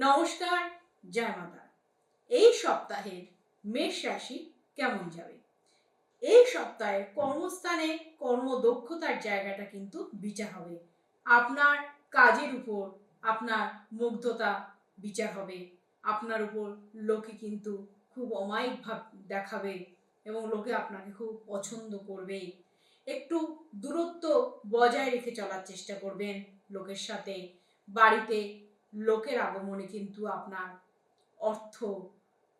নমস্কার, জয় মাতা। এই সপ্তাহের মেষ রাশি কেমন যাবে? এই সপ্তাহে কর্মস্থানে কর্মদক্ষতার জায়গাটা কিন্তু বিচার হবে। আপনার কাজের উপর আপনার মুগ্ধতা বিচার হবে। আপনার উপর লোকে কিন্তু খুব অমায়িক ভাব দেখাবে এবং লোকে আপনাকে খুব পছন্দ করবে। একটু দূরত্ব বজায় রেখে চলার চেষ্টা করবেন লোকের সাথে। বাড়িতে লোকের আগমনে কিন্তু আপনার অর্থ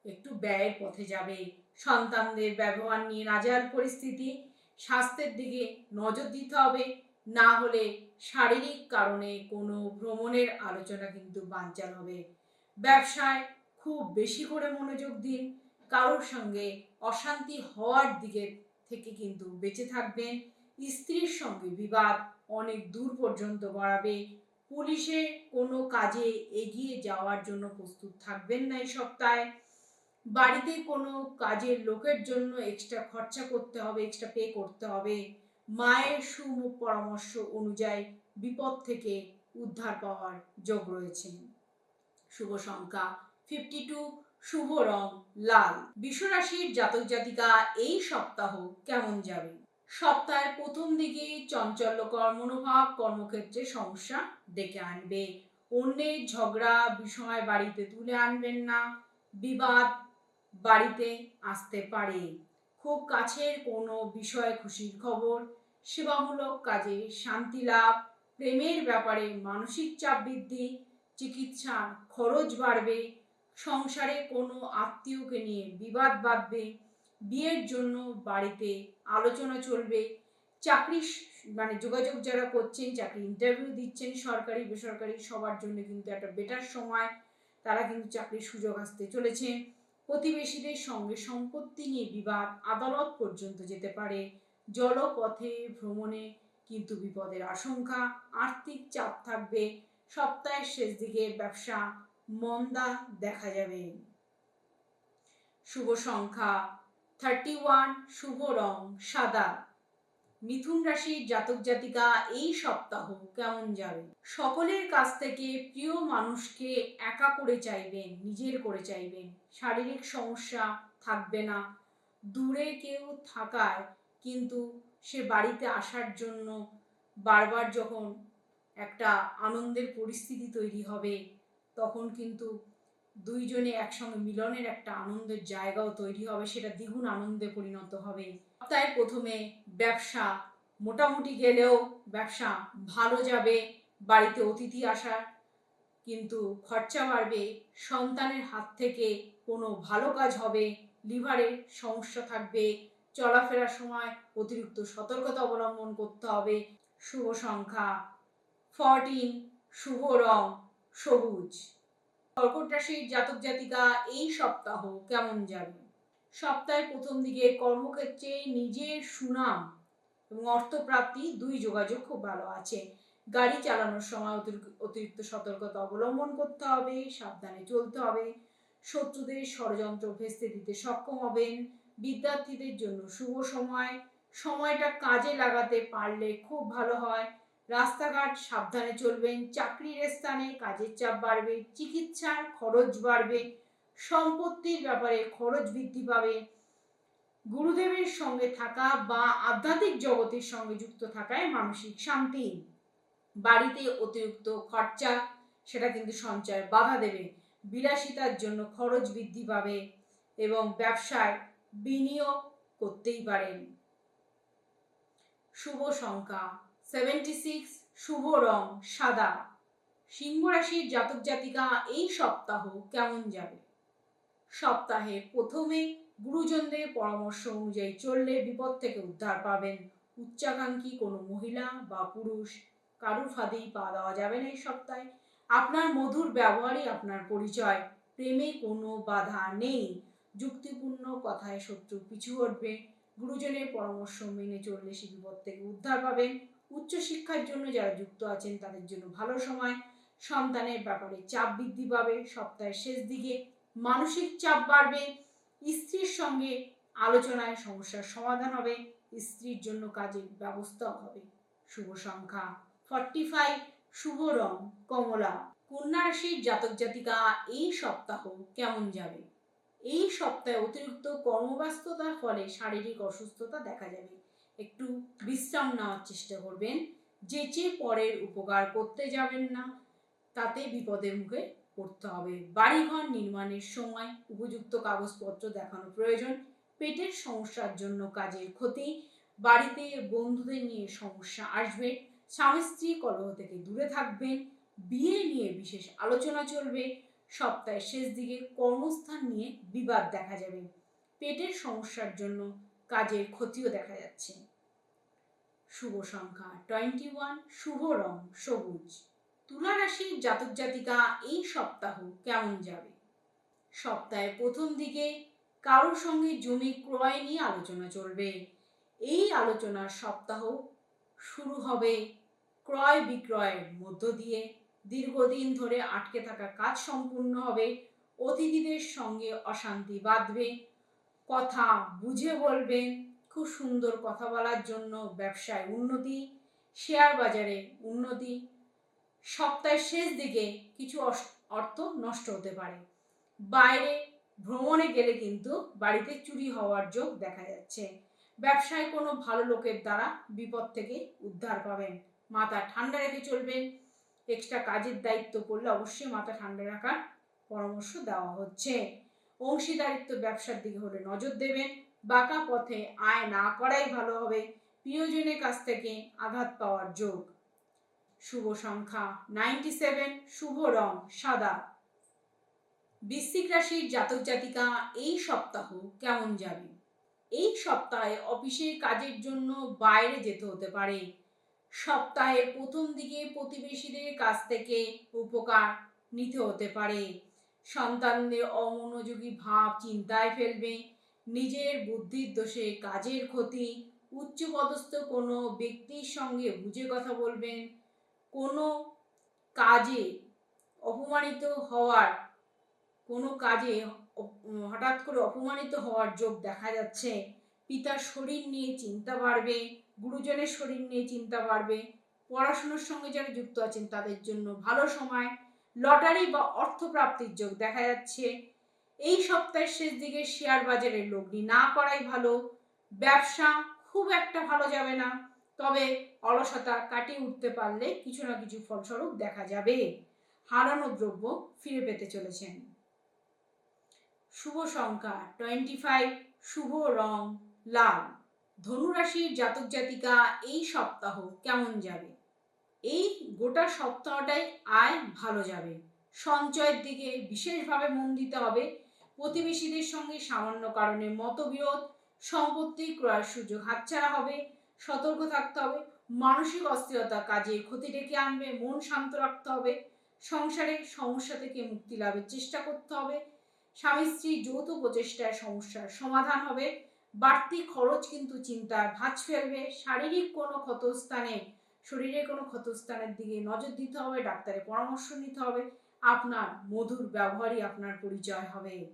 একটু ব্যয়ের পথে যাবে। সন্তানদের ব্যবহার নিয়ে নাজাল পরিস্থিতি, স্বাস্থ্যের দিকে নজর দিতে হবে। না হলে শারীরিক কারণে কোনো ভ্রমণের আলোচনা কিন্তু বাঞ্চাল হবে। ব্যবসায় খুব বেশি করে মনোযোগ দিন। কারোর সঙ্গে অশান্তি হওয়ার দিকে থেকে কিন্তু বেঁচে থাকবেন। স্ত্রীর সঙ্গে বিবাদ অনেক দূর পর্যন্ত বাড়াবে পুলিশে কোনো কাজে এগিয়ে যাওয়ার জন্য প্রস্তুত থাকবেন না এই সপ্তাহে। বাড়িতে কোনো কাজের লোকের জন্য এক্সট্রা খরচা করতে হবে এক্সট্রা পে করতে হবে। মায়ের সুমুখ পরামর্শ অনুযায়ী বিপদ থেকে উদ্ধার পাওয়ার যোগ রয়েছে। শুভ সংখ্যা ফিফটি টু শুভ রং, লাল। বিশ্বরাশির জাতক জাতিকা এই সপ্তাহ কেমন যাবে? সপ্তাহের প্রথম দিকে চঞ্চল্যকর মনোভাব কর্মক্ষেত্রে সমস্যা ডেকে আনবে। অন্যের ঝগড়া বিষয় বাড়িতে তুলে আনবেন না, বিবাদ বাড়িতে আসতে পারে। খুব কাছের কোনো বিষয়ে খুশির খবর, সেবামূলক কাজে শান্তি লাভ, প্রেমের ব্যাপারে মানসিক চাপ বৃদ্ধি, চিকিৎসার খরচ বাড়বে, সংসারে কোনো আত্মীয়কে নিয়ে বিবাদ বাঁধবে বিয়ের জন্য বাড়িতে আলোচনা চলবে। চাকরি মানে যোগাযোগ যারা করছেন, চাকরি ইন্টারভিউ দিচ্ছেন সরকারি, বেসরকারি, সবার জন্য কিন্তু একটা বেটার সময়। তারা কিন্তু চাকরির সুযোগ আসতে চলেছে। প্রতিবেশীদের সঙ্গে সম্পত্তি নিয়ে বিবাদ আদালত পর্যন্ত যেতে পারে। জলপথে ভ্রমণে কিন্তু বিপদের আশঙ্কা। আর্থিক চাপ থাকবে। সপ্তাহের শেষ দিকে ব্যবসা মন্দা দেখা যাবে। শুভ সংখ্যা থার্টি ওয়ান শুভ রং, সাদা। মিথুন রাশির জাতক জাতিকা এই সপ্তাহ কেমন যাবে? সকলের কাছ থেকে প্রিয় মানুষকে একা করে চাইবেন, নিজের করে চাইবেন। শারীরিক সমস্যা থাকবে না। দূরে কেউ থাকায় কিন্তু সে বাড়িতে আসার জন্য বারবার যখন একটা আনন্দের পরিস্থিতি তৈরি হবে, তখন কিন্তু দুইজনে একসঙ্গে মিলনের একটা আনন্দের জায়গাও তৈরি হবে, সেটা দ্বিগুণ আনন্দে পরিণত হবে। সপ্তাহের প্রথমে ব্যবসা, মোটামুটি গেলেও ব্যবসা ভালো যাবে, বাড়িতে অতিথি আসার কিন্তু খরচা বাড়বে, সন্তানের হাত থেকে কোনো ভালো কাজ হবে লিভারের সমস্যা থাকবে, চলাফেরার সময় অতিরিক্ত সতর্কতা অবলম্বন করতে হবে, শুভ সংখ্যা ফরটিন শুভ রং, সবুজ। কর্কট রাশির জাতক জাতিকা এই সপ্তাহ কেমন যাবে সপ্তাহের প্রথম দিকে কর্মক্ষেত্রে নিজের সুনাম এবং অর্থপ্রাপ্তি দুই যোগাযোগ খুব ভালো আছে। গাড়ি চালানোর সময় অতিরিক্ত সতর্কতা অবলম্বন করতে হবে, সাবধানে চলতে হবে, শত্রুদের ষড়যন্ত্র ভেস্তে দিতে সক্ষম হবেন, বিদ্যার্থীদের জন্য শুভ সময়, সময়টা কাজে লাগাতে পারলে খুব ভালো হয়। রাস্তাঘাট সাবধানে চলবেন, চাকরির স্থানে কাজের চাপ বাড়বে, চিকিৎসার খরচ বাড়বে, সম্পত্তির ব্যাপারে খরচ বৃদ্ধি পাবে। গুরুদেবের সঙ্গে থাকা বা আধ্যাত্মিক জগতের সঙ্গে যুক্ত থাকায় মানসিক শান্তি। বাড়িতে অতিরিক্ত খরচা, সেটা কিন্তু সঞ্চয় বাধা দেবে। বিলাসিতার জন্য খরচ বৃদ্ধি পাবে এবং ব্যবসায় বিনিয়োগ করতেই পারেন। শুভ সংখ্যা। সেভেন্টি সিক্স শুভ রং, সাদা। সিংহ রাশির জাতক জাতিকা এই সপ্তাহ কেমন যাবে? সপ্তাহে প্রথমে গুরুজনদের পরামর্শ অনুযায়ী চললে বিপদ থেকে উদ্ধার পাবেন উচ্চাকাঙ্ক্ষী কোনো মহিলা বা পুরুষ। কারুর ফাঁদেই পা দেওয়া যাবে না এই সপ্তাহে। আপনার মধুর ব্যবহারই আপনার পরিচয়। প্রেমে কোনো বাধা নেই। যুক্তিপূর্ণ কথায় শত্রু পিছু হটবে। গুরুজনের পরামর্শ মেনে চললে সে বিপদ থেকে উদ্ধার পাবেন। উচ্চশিক্ষার জন্য যারা যুক্ত আছেন, তাদের জন্য ভালো সময়। সন্তানের ব্যাপারে চাপ বৃদ্ধি পাবে, সপ্তাহের শেষ দিকে মানসিক চাপ বাড়বে, স্ত্রীর সঙ্গে আলোচনায় সমস্যার সমাধান হবে, স্ত্রীর জন্য কাজের ব্যবস্থাও হবে। শুভ সংখ্যা ফর্টি ফাইভ শুভ রং, কমলা। কন্যা রাশির জাতক জাতিকা, এই সপ্তাহ কেমন যাবে? এই সপ্তাহে অতিরিক্ত কর্মব্যস্ততার ফলে শারীরিক অসুস্থতা দেখা যাবে। একটু বিশ্রাম নেওয়ার চেষ্টা করবেন। যে যেচে পরের উপকার করতে যাবেন না, তাতে বিপদের মুখে পড়তে হবে। বাড়িঘর নির্মাণের সময় উপযুক্ত কাগজপত্র দেখানো প্রয়োজন। পেটের সমস্যার জন্য কাজের ক্ষতি। বাড়িতে বন্ধুদের নিয়ে সমস্যা আসবে। স্বামী স্ত্রী কলহ থেকে দূরে থাকবেন বিয়ে নিয়ে বিশেষ আলোচনা চলবে। সপ্তাহের শেষ দিকে কর্মস্থান নিয়ে বিবাদ দেখা যাবে। পেটের সমস্যার জন্য কাজের ক্ষতিও দেখা যাচ্ছে। শুভ সংখ্যা টোয়েন্টি ওয়ান শুভ রং, সবুজ। তুলা রাশির জাতক জাতিকা এই সপ্তাহ কেমন যাবে? সপ্তাহের প্রথম দিকে কারোর সঙ্গে জমি ক্রয় নিয়ে আলোচনা চলবে। এই আলোচনার সপ্তাহ শুরু হবে ক্রয় বিক্রয়ের মধ্য দিয়ে। দীর্ঘদিন ধরে আটকে থাকা কাজ সম্পূর্ণ হবে, অতিথিদের সঙ্গে অশান্তি বাঁধবে কথা বুঝে বলবেন খুব সুন্দর কথা বলার জন্য ব্যবসায় উন্নতি, শেয়ার বাজারে উন্নতি, সপ্তাহের শেষ দিকে কিছু অর্থ নষ্ট হতে পারে। বাইরে ভ্রমণে গেলে কিন্তু বাড়িতে চুরি হওয়ার যোগ দেখা যাচ্ছে। ব্যবসায় কোনো ভালো লোকের দ্বারা বিপদ থেকে উদ্ধার পাবেন। মাথা ঠান্ডা রেখে চলবেন। এক্সট্রা কাজের দায়িত্ব পড়লে অবশ্যই মাথা ঠান্ডা রাখার পরামর্শ দেওয়া হচ্ছে। অংশীদারিত্ব ব্যবসার দিকে হলে নজর দেবেন। বাঁকা পথে আয় না করাই ভালো হবে। প্রিয়জনের কাছ থেকে আঘাত পাওয়ার যোগ। শুভ সংখ্যা নাইনটি সেভেন শুভ রং সাদা। বৃশ্চিক রাশির জাতক জাতিকা, এই সপ্তাহ কেমন যাবে? এই সপ্তাহে অফিসের কাজের জন্য বাইরে যেতে হতে পারে। সপ্তাহের প্রথম দিকে প্রতিবেশীদের কাছ থেকে উপকার নিতে হতে পারে। সন্তানদের অমনোযোগী ভাব চিন্তায় ফেলবে। নিজের বুদ্ধির দোষে কাজের ক্ষতি, উচ্চপদস্থ কোনো ব্যক্তির সঙ্গে বুঝে কথা বলবেন। কোনো কাজে অপমানিত হওয়ার, কোনো কাজে হঠাৎ করে অপমানিত হওয়ার যোগ দেখা যাচ্ছে। পিতার শরীর নিয়ে চিন্তা বাড়বে, গুরুজনের শরীর নিয়ে চিন্তা বাড়বে। পড়াশুনোর সঙ্গে যারা যুক্ত আছেন তাদের জন্য ভালো সময়। লটারি বা অর্থপ্রাপ্তির যোগ দেখা যাচ্ছে। এই সপ্তাহের শেষ দিকে শেয়ার বাজারে লগ্নি না করাই ভালো। ব্যবসা খুব একটা ভালো যাবে না। তবে অলসতা কাটিয়ে উঠতে পারলে কিছু না কিছু ফলস্বরূপ দেখা যাবে। হারানো দ্রব্য ফিরে পেতে চলেছেন। শুভ সংখ্যা টোয়েন্টি ফাইভ শুভ রং, লাল। ধনুরাশির জাতক জাতিকা এই সপ্তাহ কেমন যাবে? এই গোটা সপ্তাহটাই আয় ভালো যাবে। সঞ্চয়ের দিকে বিশেষভাবে মন দিতে হবে। প্রতিবেশীদের সঙ্গে সামান্য কারণে মতবিরোধ, সম্পত্তি ক্রয়ের সুযোগ হাতছাড়া হবে। সতর্ক থাকতে হবে। মানসিক অস্থিরতা কাজে ক্ষতি ডেকে আনবে। মন শান্ত রাখতে হবে। সংসারে সমস্যা থেকে মুক্তি লাভের চেষ্টা করতে হবে। স্বামী স্ত্রী যৌথ প্রচেষ্টায় সমস্যার সমাধান হবে। বাড়তি খরচ কিন্তু চিন্তার ভাঁজ ফেলবে। শারীরিক কোনো ক্ষতস্থানে শরীরের কোনো ক্ষতস্থানের দিকে নজর দিতে হবে, ডাক্তারের পরামর্শ নিতে হবে। আপনার মধুর ব্যবহারই আপনার পরিচয় হবে।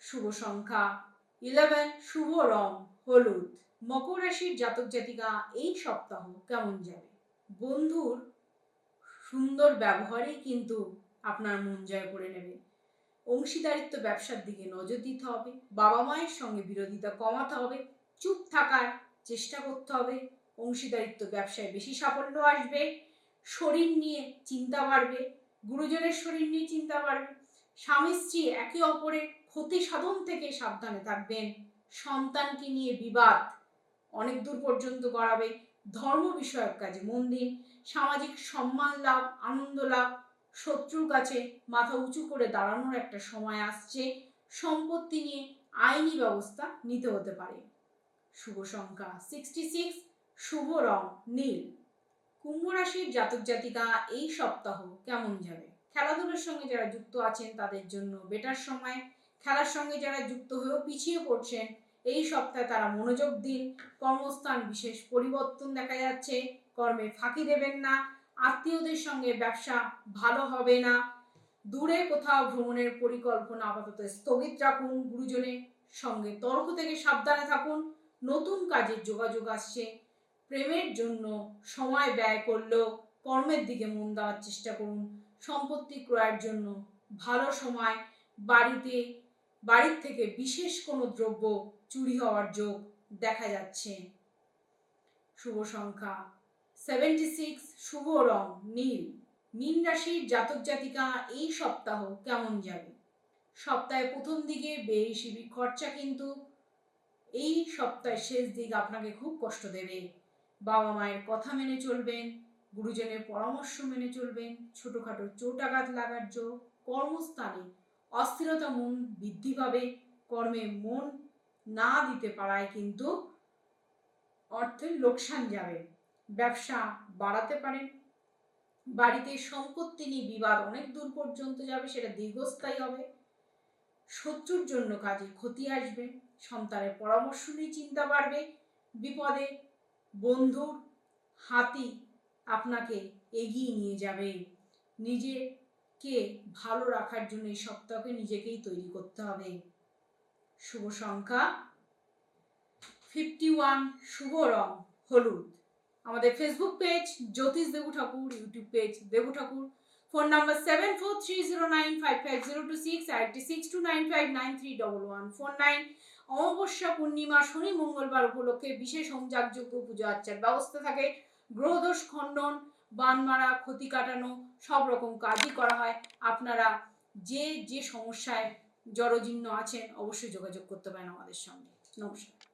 শুভ সংখ্যা ইলেভেন শুভ রং, হলুদ। মকর রাশির জাতক জাতিকা এই সপ্তাহ কেমন যাবে? বন্ধুর সুন্দর ব্যবহারই কিন্তু আপনার মন জয় করে নেবে। অংশীদারিত্ব ব্যবসার দিকে নজর দিতে হবে। বাবা মায়ের সঙ্গে বিরোধিতা কমাতে হবে। চুপ থাকার চেষ্টা করতে হবে। অংশীদারিত্ব, ব্যবসায় বেশি সাফল্য আসবে, শরীর নিয়ে চিন্তা বাড়বে, গুরুজনের শরীর নিয়ে চিন্তা বাড়বে, স্বামী স্ত্রী একে অপরের ক্ষতি সাধন থেকে সাবধানে থাকবেন, সন্তানকে নিয়ে বিবাদ অনেক দূর পর্যন্ত গড়াবে ধর্ম বিষয়ক কাজে মন দিন, সামাজিক সম্মান লাভ, আনন্দ লাভ, শত্রুর কাছে মাথা উঁচু করে দাঁড়ানোর একটা সময় আসছে, সম্পত্তি নিয়ে আইনি ব্যবস্থা নিতে হতে পারে। শুভ সংখ্যা সিক্সটি সিক্স শুভ রং, নীল। কুম্ভ রাশির জাতক জাতিকা এই সপ্তাহ কেমন যাবে? খেলাধুলার সঙ্গে যারা যুক্ত আছেন তাদের জন্য বেটার সময়। খেলার সঙ্গে যারা যুক্ত হয়েও পিছিয়ে পড়ছেন, এই সপ্তাহে তারা মনোযোগ দিন। কর্মস্থান বিশেষ পরিবর্তন দেখা যাচ্ছে। কর্মে ফাঁকি দেবেন না। আত্মীয়দের সঙ্গে ব্যবসা ভালো হবে না। দূরে কোথাও ভ্রমণের পরিকল্পনা আপাতত স্থগিত রাখুন গুরুজনের সঙ্গে। তর্ক থেকে সাবধানে থাকুন। নতুন কাজের যোগাযোগ আসছে। প্রেমের জন্য সময় ব্যয় করলেও কর্মের দিকে মন দেওয়ার চেষ্টা করুন। সম্পত্তি ক্রয়ের জন্য ভালো সময়, বাড়িতে, বাড়ির থেকে বিশেষ কোনো দ্রব্য চুরি হওয়ার যোগ দেখা যাচ্ছে। শুভ সংখ্যা সেভেন্টি সিক্স শুভ রং, নীল। মীন রাশির জাতক জাতিকা এই সপ্তাহ কেমন যাবে? সপ্তাহে প্রথম দিকে বেশি খরচা কিন্তু এই সপ্তাহের শেষ দিক আপনাকে খুব কষ্ট দেবে। বাবা মায়ের কথা মেনে চলবেন, গুরুজনের পরামর্শ মেনে চলবেন, ছোটোখাটো চোট লাগার যোগ কর্মস্থানে অস্থিরতা মন বৃদ্ধি পাবে, কর্মে মন না দিতে পারায় কিন্তু অর্থের লোকসান যাবে। ব্যবসা বাড়াতে পারেন, বাড়িতে সম্পত্তি নিয়ে বিবাদ অনেক দূর পর্যন্ত যাবে, সেটা দীর্ঘস্থায়ী হবে। শত্রুর জন্য কাজে ক্ষতি আসবে, সন্তানের পরামর্শ নিয়ে চিন্তা বাড়বে, বিপদে বন্ধুর হাতি আপনাকে এগিয়ে নিয়ে যাবে। নিজেকে ভালো রাখার জন্য এই সপ্তাহকে নিজেকেই তৈরি করতে হবে। শুভ সংখ্যা ফিফটি ওয়ান শুভ রং, হলুদ। আমাদের Facebook page Jyotish Debu Thakur YouTube page Debu Thakur phone number seven four three zero nine five five zero two six eight six two nine five nine three double one four nine অমাবস্যা, পূর্ণিমা, শনি, মঙ্গলবার উপলক্ষে বিশেষ হোমযাগযোগ্য পুজো আর্চার ব্যবস্থা থাকে। গ্রহদোষ, খণ্ডন বান মারা ক্ষতি কাটানো, সব রকম কাজই করা হয়। আপনারা যে যে সমস্যায় জরজীর্ণ আছেন, অবশ্যই যোগাযোগ করতে পারেন আমাদের সঙ্গে। নমস্কার।